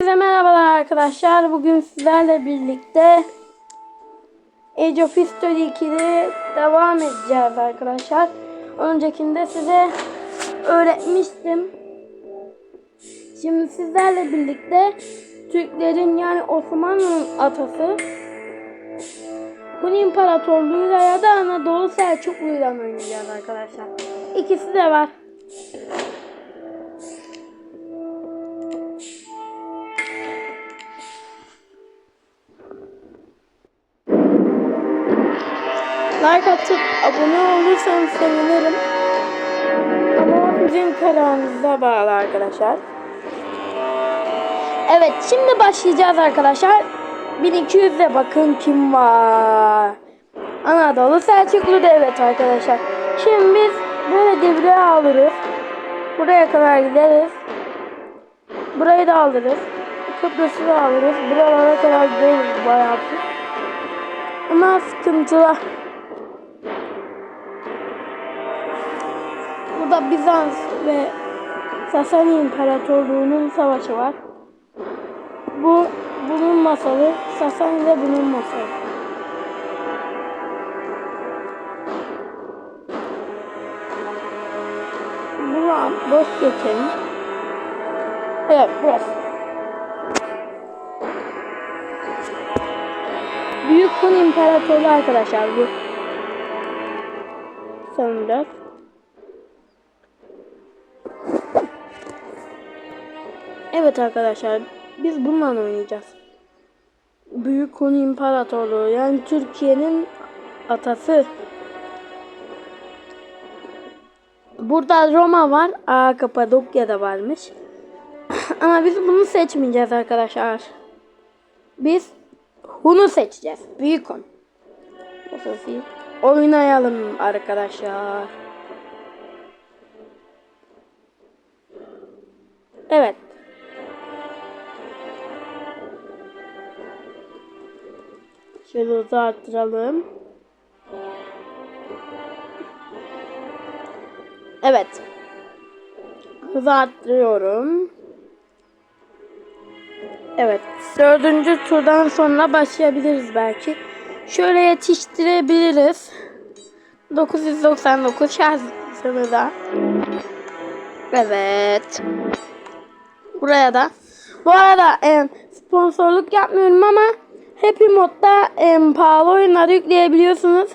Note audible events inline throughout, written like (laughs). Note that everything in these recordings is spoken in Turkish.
Herkese merhabalar arkadaşlar. Bugün sizlerle birlikte Age of History 2'de devam edeceğiz arkadaşlar. Öncekinde size öğretmiştim. Şimdi sizlerle birlikte Türklerin yani Osmanlı'nın atası Hun İmparatorluğu'yla ya da Anadolu Selçuklu'yla oynayacağız arkadaşlar. İkisi de var. Like atıp abone olursanız sevinirim. Ama sizin kararınıza bağlı arkadaşlar. Evet şimdi başlayacağız arkadaşlar. 1200'de bakın kim var. Anadolu Selçuklu devlet arkadaşlar. Şimdi biz böyle devre alırız. Buraya kadar gideriz. Burayı da alırız. Kıbrıs'ı da alırız. Buralara kadar gideriz bayağı. Ama sıkıntılı. Burada Bizans ve Sasani İmparatorluğu'nun savaşı var. Bu bunun masalı, Sasani de bunun masalı. Bunu boş geçelim. Evet burası. Büyük Hun İmparatorluğu arkadaşlar bu. Sanırım. Evet arkadaşlar biz bununla oynayacağız. Büyük Hun İmparatorluğu yani Türkiye'nin atası. Burada Roma var. Aa Kapadokya'da varmış. (coughs) Ama biz bunu seçmeyeceğiz arkadaşlar. Biz Hun'u seçeceğiz. Büyük Hun. Oynayalım arkadaşlar. Hızı arttıralım. Evet. Hızı arttırıyorum. Evet. Dördüncü turdan sonra başlayabiliriz belki. Şöyle yetiştirebiliriz. 999 şarjını da. Evet. Buraya da. Bu arada e, sponsorluk yapmıyorum ama Happy Mod'da e, pahalı oyunları yükleyebiliyorsunuz.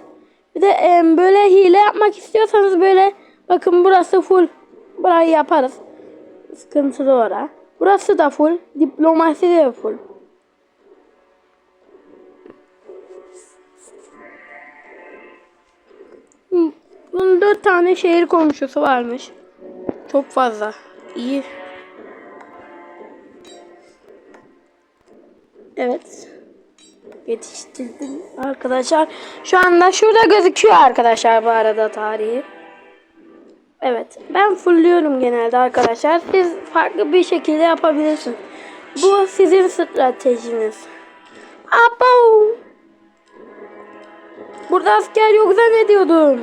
Bir de e, böyle hile yapmak istiyorsanız böyle bakın burası full. Burayı yaparız. Sıkıntılı ora. Burası da full. Diplomasi de full. Hmm, Bunun dört tane şehir komşusu varmış. Çok fazla. İyi. Evet. Yetiştirdim arkadaşlar. Şu anda şurada gözüküyor arkadaşlar bu arada tarihi. Evet. Ben fullüyorum genelde arkadaşlar. Siz farklı bir şekilde yapabilirsiniz. Bu sizin stratejiniz. Abo! Burada asker yok zannediyordum.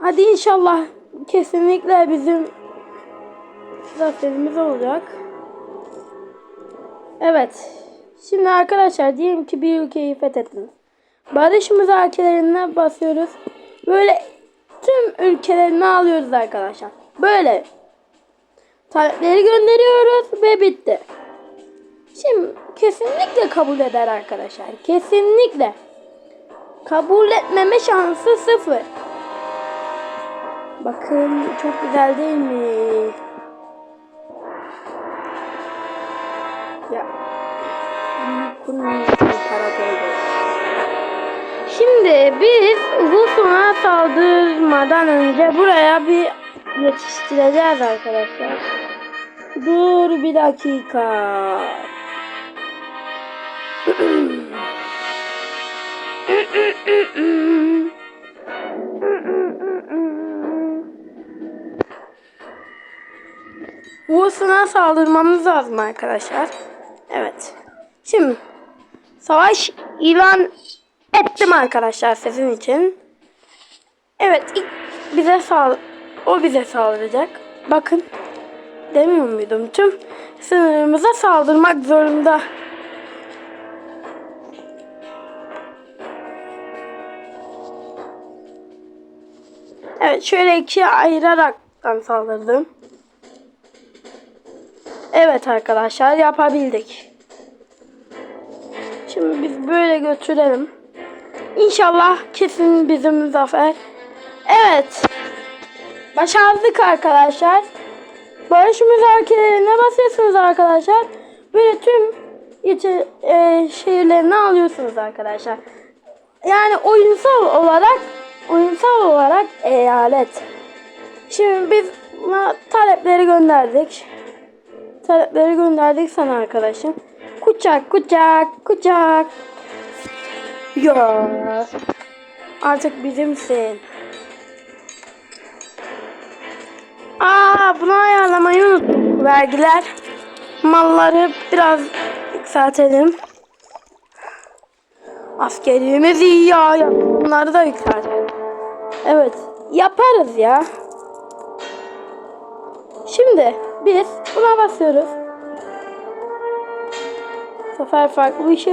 Hadi inşallah kesinlikle bizim zaferimiz olacak. Evet. Şimdi arkadaşlar diyelim ki bir ülkeyi fethettiniz. Barış müzakerelerine basıyoruz. Böyle tüm ülkelerini alıyoruz arkadaşlar. Böyle. Talepleri gönderiyoruz ve bitti. Şimdi kesinlikle kabul eder arkadaşlar. Kesinlikle. Kabul etmeme şansı sıfır. Bakın çok güzel değil mi? Şimdi biz Rus'a saldırmadan önce buraya bir yetiştireceğiz arkadaşlar. Dur bir dakika. Rus'a saldırmamız lazım arkadaşlar. Evet. Şimdi savaş ilan ettim arkadaşlar sizin için. Evet ilk bize sal o bize saldıracak. Bakın demiyor muydum? Tüm sınırımıza saldırmak zorunda. Evet şöyle ikiye ayıraraktan saldırdım. Evet arkadaşlar yapabildik. Şimdi biz böyle götürelim. İnşallah kesin bizim zafer. Evet. Başardık arkadaşlar. Barış müzakerelerine basıyorsunuz arkadaşlar. Böyle tüm içi, e, şehirlerini alıyorsunuz arkadaşlar. Yani oyunsal olarak oyunsal olarak eyalet. Şimdi biz talepleri gönderdik. Talepleri gönderdik sana arkadaşım. Kucak kucak kucak. Ya. Artık bizimsin. Aa bunu ayarlamayı unuttum. Vergiler. Malları biraz yükseltelim. Askerimiz iyi ya. Bunları da yükseltelim. Evet. Yaparız ya. Şimdi biz buna basıyoruz. Bu sefer farklı bir şey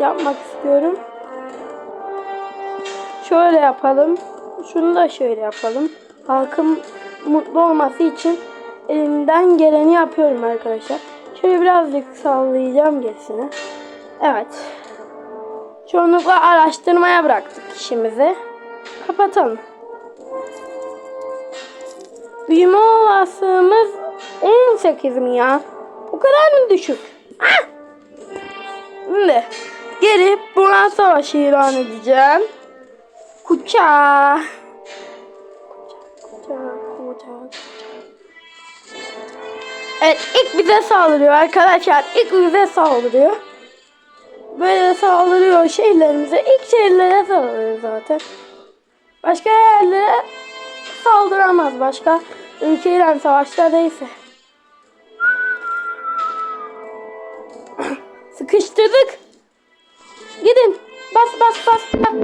yapmak istiyorum. Şöyle yapalım. Şunu da şöyle yapalım. Halkın mutlu olması için elimden geleni yapıyorum arkadaşlar. Şöyle birazcık sallayacağım gerisini. Evet. Çoğunlukla araştırmaya bıraktık işimizi. Kapatalım. Büyüme olasılığımız 18 mi ya? O kadar mı düşük? Ah! Şimdi gelip buna savaşı ilan edeceğim. Kuça. Evet ilk bize saldırıyor arkadaşlar. İlk bize saldırıyor. Böyle saldırıyor şehirlerimize. İlk şehirlere saldırıyor zaten. Başka yerlere saldıramaz. Başka ülkeyle savaşta değilse. Sıkıştırdık. Gidin. Bas bas bas. bas.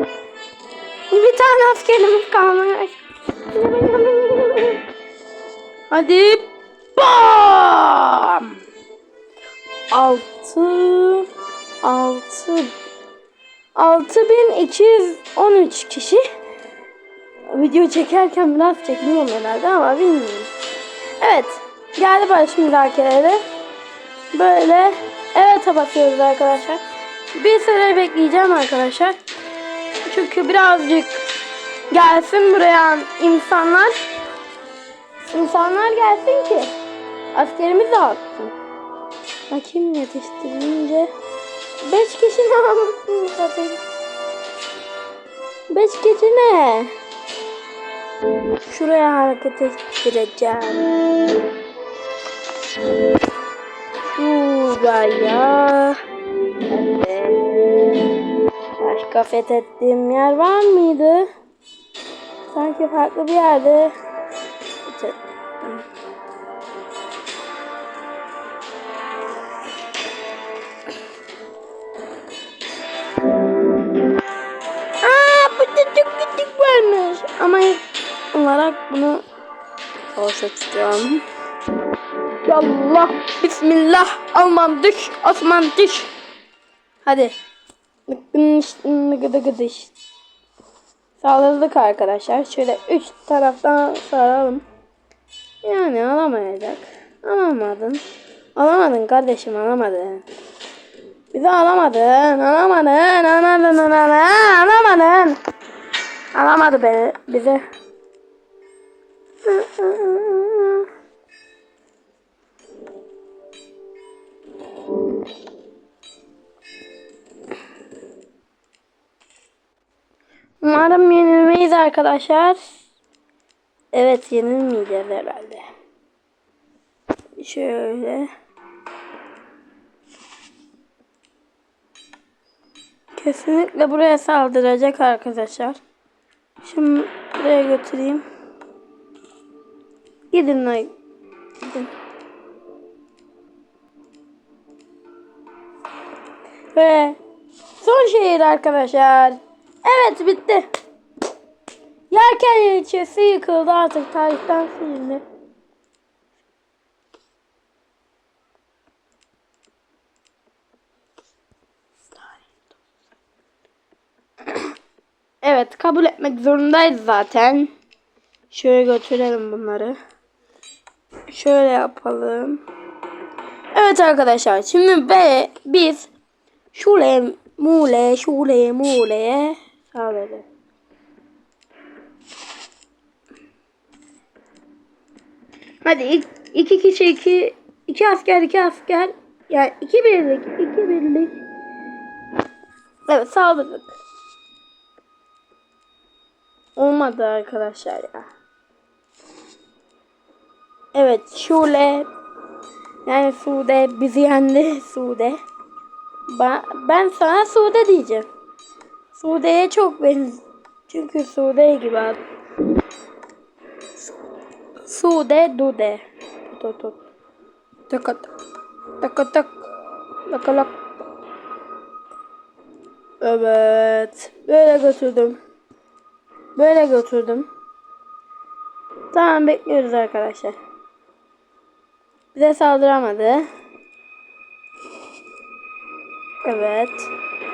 Bir tane askerimiz kalmış. Hadi. Bam. Altı. Altı. 6213 kişi video çekerken biraz çekiniyorum herhalde ama bilmiyorum. Evet. Geldi barış müzakereleri. Böyle evet basıyoruz arkadaşlar. Bir süre bekleyeceğim arkadaşlar. Çünkü birazcık gelsin buraya insanlar. İnsanlar gelsin ki askerimiz de artsın. Bakayım yetiştirince 5 kişi ne almışsın zaten? 5 kişi ne? Şuraya hareket ettireceğim. Şuraya. Evet. Başka fethettiğim yer var mıydı? Sanki farklı bir yerde. Aa burada çok küçük varmış. Ama olarak bunu savaşa tutuyorum. Yallah. Bismillah. Alman düş. Osman düş. Hadi. Gıdış, gıdış. Sağladık arkadaşlar. Şöyle üç taraftan saralım. Yani alamayacak. Alamadın. Alamadın kardeşim alamadın. Bizi alamadın. Alamadın. Alamadın. Alamadın. Alamadın. Alamadı beni. Bizi. Umarım yenilmeyiz arkadaşlar. Evet yenilmeyeceğiz herhalde. Şöyle. Kesinlikle buraya saldıracak arkadaşlar. Şimdi buraya götüreyim. Gidin lan. Gidin. Ve son şehir arkadaşlar. Evet bitti. Yelken ilçesi yıkıldı artık tarihten silindi. Evet kabul etmek zorundayız zaten. Şöyle götürelim bunları. Şöyle yapalım. Evet arkadaşlar şimdi ve biz şule mule şule muleye sağlayalım. Hadi ik- iki kişi iki iki asker iki asker yani iki birlik iki birlik. Evet saldırdık. Olmadı arkadaşlar ya. Evet Şule yani Sude bizi yendi Sude. Ben, ben sana Sude diyeceğim. Sude'ye çok benziyor. Çünkü Sude gibi ad. Sude Dude. Tut tut. Tak tak. Tak tak. Lak lak. Evet. Böyle götürdüm. Böyle götürdüm. Tamam bekliyoruz arkadaşlar. Bize saldıramadı. Evet.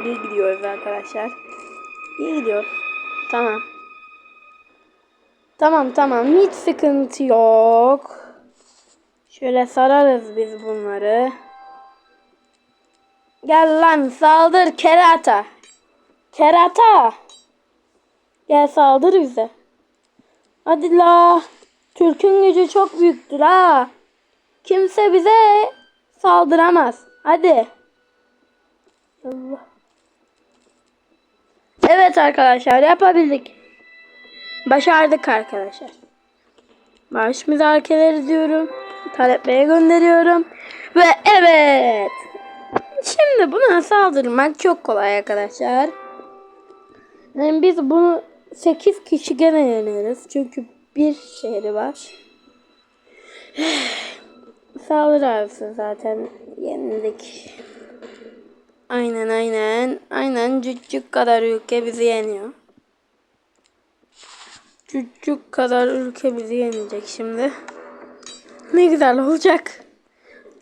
İyi gidiyoruz arkadaşlar. İyi gidiyor. Tamam. Tamam tamam hiç sıkıntı yok. Şöyle sararız biz bunları. Gel lan saldır kerata. Kerata. Gel saldır bize. Hadi la. Türk'ün gücü çok büyüktür ha. Kimse bize saldıramaz. Hadi. Allah. Evet arkadaşlar yapabildik. Başardık arkadaşlar. Marş müzakereleri diyorum. Taleplere gönderiyorum. Ve evet. Şimdi buna saldırmak çok kolay arkadaşlar. Yani biz bunu 8 kişi gene yeneriz. Çünkü bir şehri var. (sighs) Saldırırsın zaten yenildik. Aynen aynen. Aynen cüccük kadar ülke bizi yeniyor. Cüccük kadar ülke bizi yenecek şimdi. Ne güzel olacak.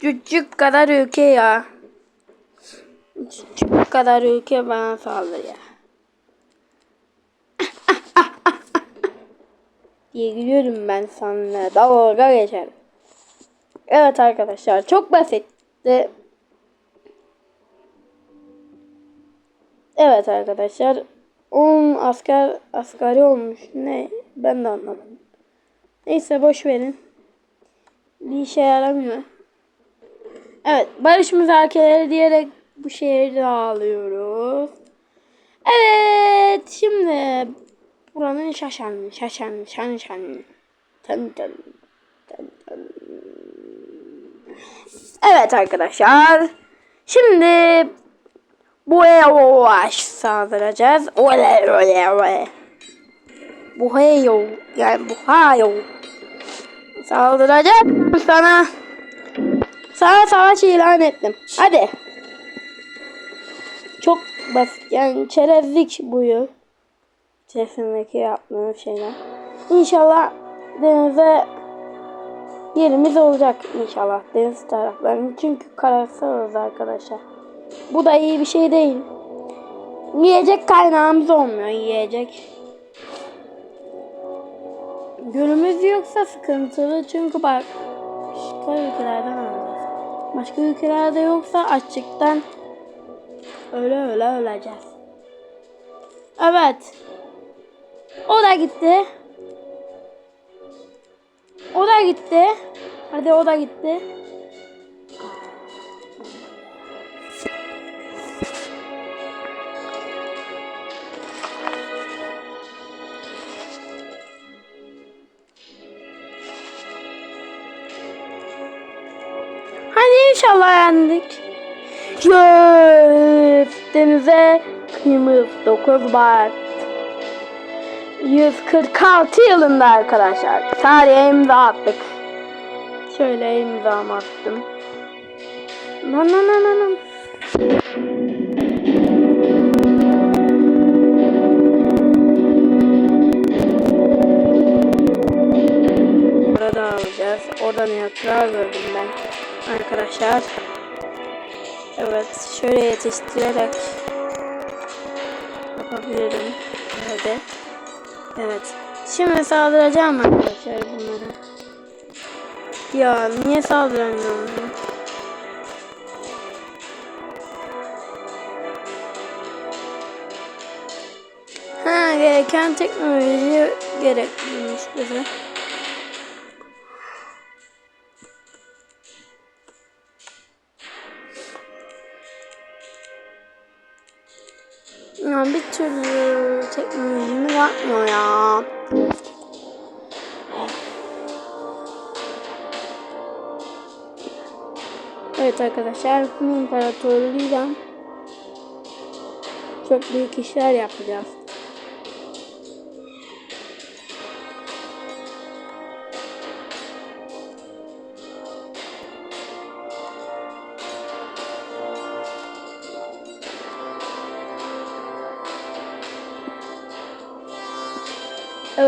Cüccük kadar ülke ya. Cüccük kadar ülke bana saldırıyor. (laughs) diye gülüyorum ben sana. Dalga geçerim. Evet arkadaşlar çok basitti. Evet arkadaşlar 10 asker asgari olmuş. Ne? Ben de anlamadım. Neyse boş verin. Bir işe yaramıyor. Evet barış müzakereleri diyerek bu şehri dağılıyoruz. Evet şimdi buranın şaşan şaşan şan şan tan tan tan tan. Evet arkadaşlar. Şimdi bu yavaş saldıracağız. Ole ole ole. Bu heyo yani bu hayo saldıracağım sana. Sana savaş ilan ettim. Hadi. Çok basit yani çerezlik buyu. İçerisindeki yaptığım şeyler. İnşallah denize yerimiz olacak inşallah deniz taraflarının. Çünkü kararsızız arkadaşlar. Bu da iyi bir şey değil. Yiyecek kaynağımız olmuyor yiyecek. Gölümüz yoksa sıkıntılı çünkü bak başka ülkelerden alacağız. Başka ülkelerde yoksa açlıktan öyle öyle öleceğiz. Evet. O da gitti. O da gitti. Hadi o da gitti. İnşallah yendik. Denize kıyımız 9 bar. 146 yılında arkadaşlar. Tarihe imza attık. Şöyle imzamı attım. Nan nan nan nan. Burada alacağız. Oradan yaprağı gördüm ben. Arkadaşlar. Evet. Şöyle yetiştirerek yapabilirim. Hadi. Evet. Şimdi saldıracağım arkadaşlar bunlara. Ya niye saldıramıyorum? Ha gereken teknoloji gerekliymiş bize. Bir türlü teknolojimi yapmıyor ya. Evet arkadaşlar Kum İmparatorluğu'yla çok büyük işler yapacağız.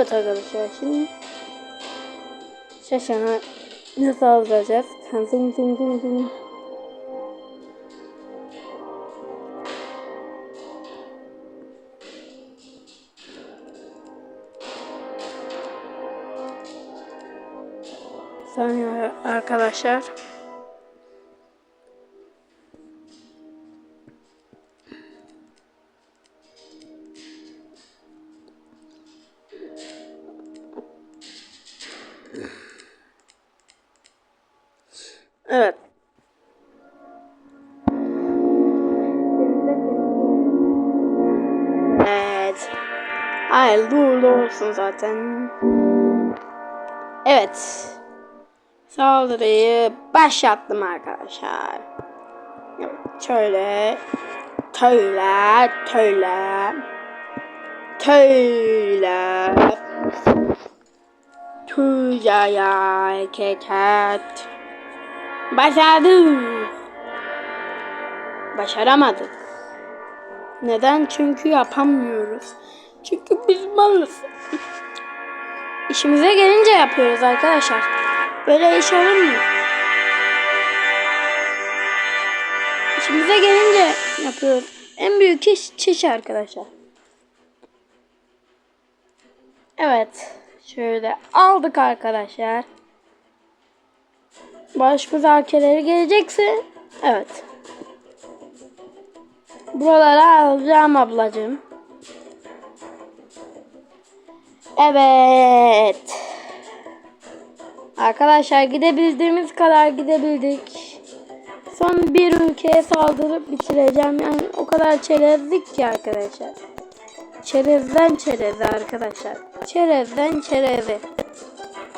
Evet arkadaşlar şimdi Şaşana nasıl alacağız? Zım zım zım zım. Saniye arkadaşlar. Zaten. Evet. Saldırıyı başlattım arkadaşlar. Şöyle. Töyle, töyle. Töyle. Tüyaya hareket et. Başardık. Başaramadık. Neden? Çünkü yapamıyoruz. Çünkü biz malız. (laughs) İşimize gelince yapıyoruz arkadaşlar. Böyle iş olur mu? İşimize gelince yapıyoruz. En büyük iş çiş arkadaşlar. Evet. Şöyle aldık arkadaşlar. Baş müzakereleri gelecekse evet. Buralara alacağım ablacığım. Evet. Arkadaşlar gidebildiğimiz kadar gidebildik. Son bir ülkeye saldırıp bitireceğim. Yani o kadar çerezlik ki arkadaşlar. Çerezden çereze arkadaşlar. Çerezden çereze.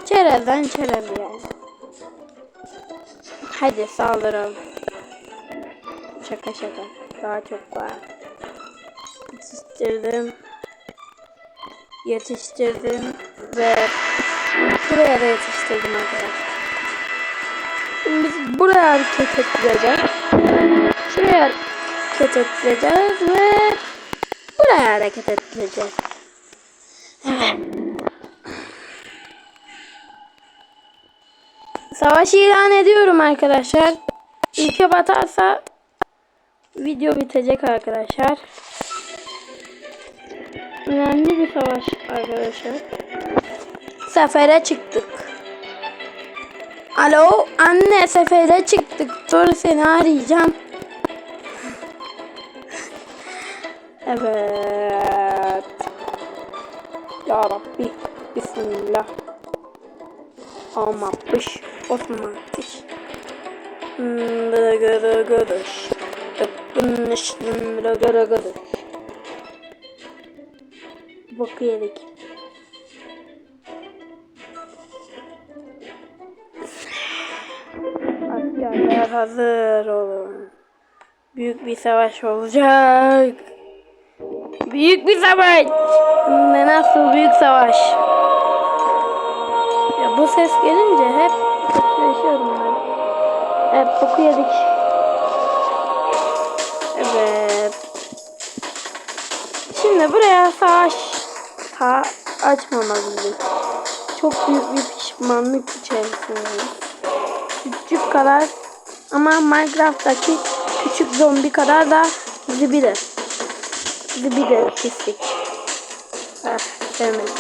Çerezden çereze yani. Hadi saldıralım. Şaka şaka. Daha çok var. Yetiştirdim. Yetiştirdim ve buraya da yetiştirdim arkadaşlar. Şimdi biz buraya hareket ettireceğiz. Şuraya hareket ettireceğiz ve buraya hareket ettireceğiz. Savaş ilan ediyorum arkadaşlar. İlke batarsa video bitecek arkadaşlar. Önemli bir savaş arkadaşlar. Sefere çıktık. Alo anne sefere çıktık. Dur seni arayacağım. Evet. Ya Rabbi. Bismillah. Almamış. Osmanmış. Gıdı gıdı gıdış. Tıkkınış gıdı gıdı gıdış. Boku. Askerler hazır olun. Büyük bir savaş olacak. Büyük bir savaş. Ne nasıl büyük savaş? Ya bu ses gelince hep yaşıyorum ben. Hep boku. Evet. Şimdi buraya savaş ta açmamalıydık. Çok büyük bir pişmanlık içerisindeyiz. Küçük kadar ama Minecraft'taki küçük zombi kadar da bizi bilir. Bir de pislik. Ah, sevmedim.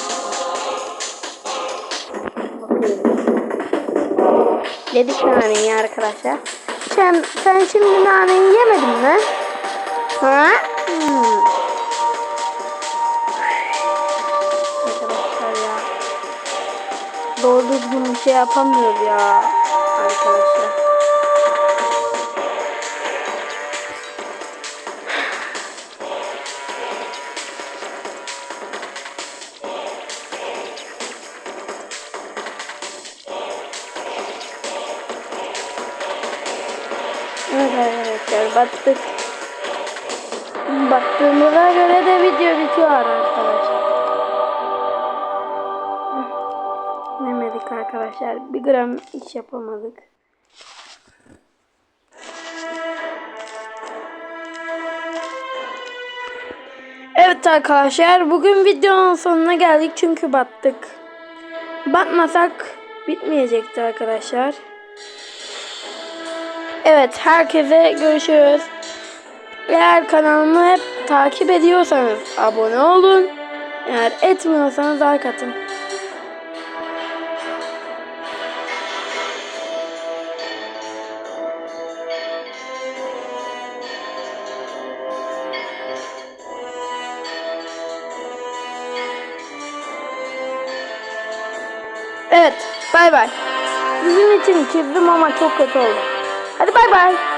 Yedik naneyi arkadaşlar. Sen, sen şimdi naneyi yemedin mi? Ha? Hmm. Doğru düzgün bir şey yapamıyoruz ya. Arkadaşlar. Evet arkadaşlar battık. Baktığımıza göre de video bitiyor arkadaşlar. Arkadaşlar. Bir gram iş yapamadık. Evet arkadaşlar bugün videonun sonuna geldik çünkü battık. Batmasak bitmeyecekti arkadaşlar. Evet herkese görüşürüz. Eğer kanalımı hep takip ediyorsanız abone olun. Eğer etmiyorsanız like atın. Çizdim ama çok kötü oldu. Hadi bay bay.